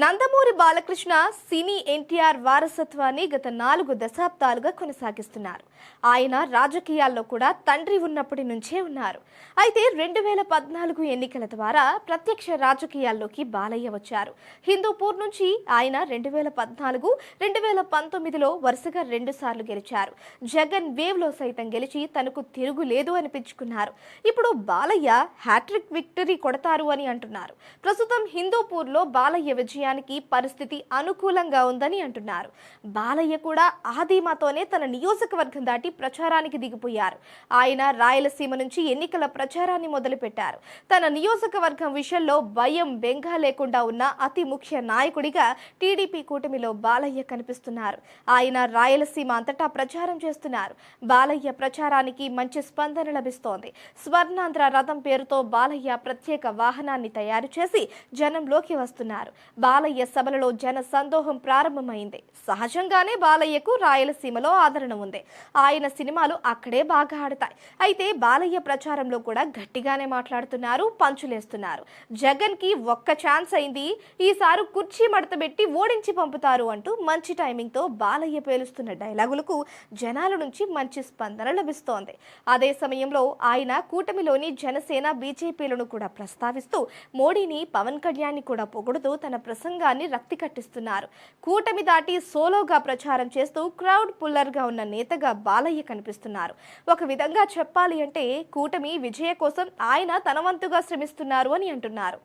నందమూరి బాలకృష్ణ సినీ ఎన్టీఆర్ వారసత్వాన్ని గత నాలుగు దశాబ్దాలుగా కొనసాగిస్తున్నారు. ఆయన రాజకీయాల్లో కూడా తండ్రి ఉన్నప్పటి నుంచే ఉన్నారు. అయితే రెండు వేల పద్నాలుగు ఎన్నికల ద్వారా ప్రత్యక్ష రాజకీయాల్లోకి బాలయ్య వచ్చారు. హిందూపూర్ నుంచి ఆయన రెండు వేల పద్నాలుగు రెండు వేల పంతొమ్మిదిలో వరుసగా రెండు సార్లు గెలిచారు. జగన్ వేవ్లో సైతం గెలిచి తనకు తిరుగు లేదు అనిపించుకున్నారు. ఇప్పుడు బాలయ్య హ్యాట్రిక్ విక్టరీ కొడతారు అని అంటున్నారు. ప్రస్తుతం హిందూపూర్లో బాలయ్య విజయానికి పరిస్థితి అనుకూలంగా ఉందని అంటున్నారు. బాలయ్య కూడా ఆదిమాతోనే తన నియోజకవర్గం దాటి ప్రచారానికి దిగిపోయారు. ఆయన రాయలసీమ నుంచి ఎన్నికల ప్రచారాన్ని మొదలుపెట్టారు. తన నియోజకవర్గం విషయంలో భయం బెంగ లేకుండా ఉన్న అతి ముఖ్య నాయకుడిగా టీడీపీ కూటమిలో బాలయ్య కనిపిస్తున్నారు. ఆయన రాయలసీమ అంతటా ప్రచారం చేస్తున్నారు. బాలయ్య ప్రచారానికి మంచి స్పందన లభిస్తోంది. స్వర్ణాంధ్ర రథం పేరుతో బాలయ్య ప్రత్యేక వాహనాన్ని తయారు చేసి జనంలోకి వస్తున్నారు. బాలయ్య సభలలో జన సందోహం ప్రారంభమైంది. సహజంగానే బాలయ్యకు రాయలసీమలో ఆదరణ ఉంది. ఆయన సినిమాలు అక్కడే బాగా ఆడతాయి. అయితే బాలయ్య ప్రచారంలో కూడా గట్టిగానే మాట్లాడుతున్నారు పంచులేస్తున్నారు. జగన్కి ఒక్క ఛాన్స్ అయింది ఈసారి కుర్చీ మడతబెట్టి ఓడించి పంపుతారు అంటూ మంచి టైమింగ్తో బాలయ్య పేలుస్తున్న డైలాగులకు జనాల నుంచి మంచి స్పందన లభిస్తోంది. అదే సమయంలో ఆయన కూటమిలోని జనసేన బీజేపీలను కూడా ప్రస్తావిస్తూ మోడీని పవన్ కళ్యాణ్ కూడా పొగుడుతూ తన ప్రసంగాన్ని రక్తి కట్టిస్తున్నారు. కూటమి దాటి సోలోగా ప్రచారం చేస్తూ క్రౌడ్ పుల్లర్గా ఉన్న నేతగా బాలయ్య కనిపిస్తున్నారు. ఒక విధంగా చెప్పాలి అంటే కూటమి విజయ కోసం ఆయన తనవంతుగా శ్రమిస్తున్నారు అని అంటున్నారు.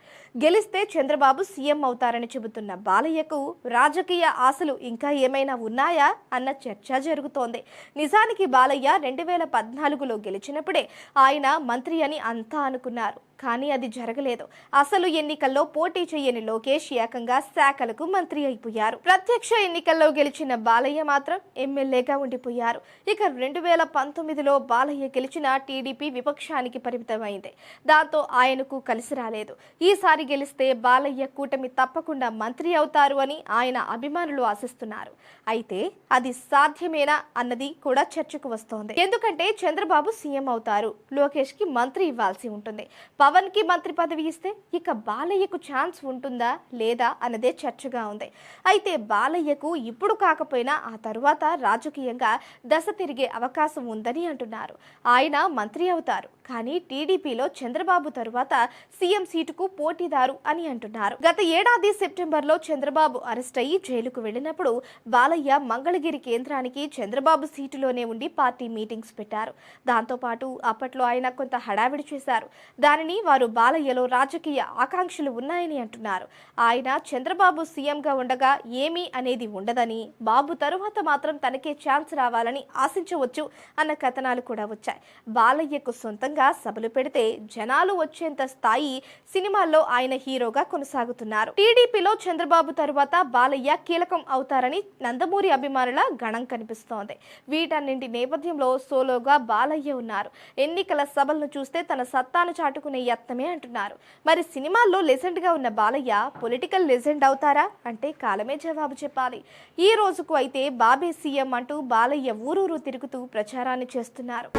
గెలిస్తే చంద్రబాబు సీఎం అవుతారని చెబుతున్న బాలయ్యకు రాజకీయ ఆశలు ఇంకా ఏమైనా ఉన్నాయా అన్న చర్చ జరుగుతోంది. నిజానికి బాలయ్య రెండు వేల పద్నాలుగులో గెలిచినప్పుడే ఆయన మంత్రి అని అంతా అనుకున్నారు. కానీ అది జరగలేదు. అసలు ఎన్నికల్లో పోటీ చేయని లోకేష్ ఏకంగా శాఖలకు మంత్రి అయిపోయారు. ప్రత్యక్ష ఎన్నికల్లో గెలిచిన బాలయ్య మాత్రం ఎమ్మెల్యేగా ఉండిపోయారు. ఇక రెండు వేల పంతొమ్మిదిలో బాలయ్య గెలిచిన టీడీపీ విపక్షానికి పరిమితమైంది. దాంతో ఆయనకు కలిసి రాలేదు. ఈసారి గెలిస్తే బాలయ్య కూటమి తప్పకుండా మంత్రి అవుతారు అని ఆయన అభిమానులు ఆశిస్తున్నారు. అయితే అది సాధ్యమేనా అన్నది కూడా చర్చకు వస్తోంది. ఎందుకంటే చంద్రబాబు సీఎం అవుతారు. లోకేష్కి మంత్రి ఇవ్వాల్సి ఉంటుంది. పవన్ పవన్కి మంత్రి పదవి ఇస్తే ఇక బాలయ్యకు ఛాన్స్ ఉంటుందా లేదా అన్నదే చర్చగా ఉంది. అయితే బాలయ్యకు ఇప్పుడు కాకపోయినా ఆ తరువాత రాజకీయంగా దశ తిరిగే అవకాశం ఉందని అంటున్నారు. ఆయన మంత్రి అవుతారు. కానీ టీడీపీలో చంద్రబాబు తరువాత సీఎం సీటుకు పోటీదారు అని అంటున్నారు. గత ఏడాది సెప్టెంబర్లో చంద్రబాబు అరెస్ట్ అయ్యి జైలుకు వెళ్ళినప్పుడు బాలయ్య మంగళగిరి కేంద్రానికి చంద్రబాబు సీటులోనే ఉండి పార్టీ మీటింగ్స్ పెట్టారు. దాంతోపాటు అప్పట్లో ఆయన కొంత హడావిడి చేశారు. దానిని వారు బాలయ్యలో రాజకీయ ఆకాంక్షలు ఉన్నాయని అంటున్నారు. ఆయన చంద్రబాబు సీఎంగా ఉండగా ఏమీ అనేది ఉండదని బాబు తరువాత మాత్రం తనకే ఛాన్స్ రావాలని ఆశించవచ్చు అన్న కథనాలు కూడా వచ్చాయి. బాలయ్యకు సొంతంగా సభలు పెడితే జనాలు వచ్చేంత స్థాయి సినిమాల్లో ఆయన హీరోగా కొనసాగుతున్నారు. టీడీపీలో చంద్రబాబు తరువాత బాలయ్య కీలకం అవుతారని నందమూరి అభిమానుల గణం కనిపిస్తోంది. వీటన్నింటి నేపథ్యంలో సోలోగా బాలయ్య ఉన్నారు. ఎన్నికల సభలను చూస్తే తన సత్తాను చాటుకునే యత్నమే అంటున్నారు. మరి సినిమాల్లో లెజెండ్గా ఉన్న బాలయ్య పొలిటికల్ లెజెండ్ అవుతారా? అంటే కాలమే జవాబు చెప్పాలి. ఈ రోజుకు అయితే బాబే సీఎం అంటూ బాలయ్య ఊరూరు తిరుగుతూ ప్రచారాన్ని చేస్తున్నారు.